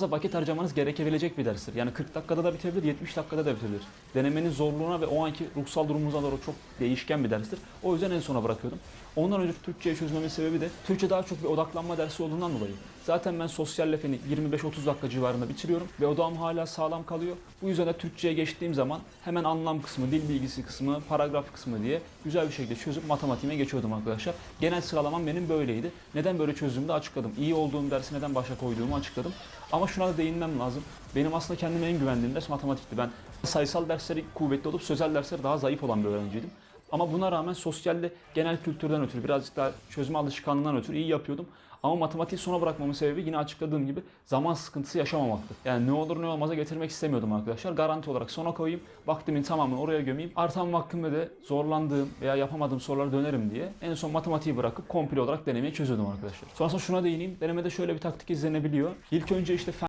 fazla vakit harcamanız gerekebilecek bir derstir. Yani 40 dakikada da bitebilir, 70 dakikada da bitebilir. Denemenin zorluğuna ve o anki ruhsal durumunuza doğru çok değişken bir derstir. O yüzden en sona bırakıyordum. Ondan önce Türkçe'ye çözmemin sebebi de Türkçe daha çok bir odaklanma dersi olduğundan dolayı. Zaten ben sosyalle feni 25-30 dakika civarında bitiriyorum ve odağım hala sağlam kalıyor. Bu yüzden de Türkçe'ye geçtiğim zaman hemen anlam kısmı, dil bilgisi kısmı, paragraf kısmı diye güzel bir şekilde çözüp matematiğime geçiyordum arkadaşlar. Genel sıralamam benim böyleydi. Neden böyle çözdüğümü de açıkladım. İyi olduğum dersi neden başa koyduğumu açıkladım. Ama şuna da değinmem lazım. Benim aslında kendime en güvendiğim ders matematikti. Ben sayısal dersleri kuvvetli olup sözel dersleri daha zayıf olan bir öğrenciydim. Ama buna rağmen sosyalde genel kültürden ötürü birazcık daha çözme alışkanlığından ötürü iyi yapıyordum. Ama matematiği sona bırakmamın sebebi yine açıkladığım gibi zaman sıkıntısı yaşamamaktı. Yani ne olur ne olmaza getirmek istemiyordum arkadaşlar. Garanti olarak sona koyayım, vaktimin tamamını oraya gömeyim. Artan vaktimde de zorlandığım veya yapamadığım sorulara dönerim diye en son matematiği bırakıp komple olarak denemeyi çözüyordum arkadaşlar. Sonrasında şuna değineyim. Denemede şöyle bir taktik izlenebiliyor. İlk önce işte fen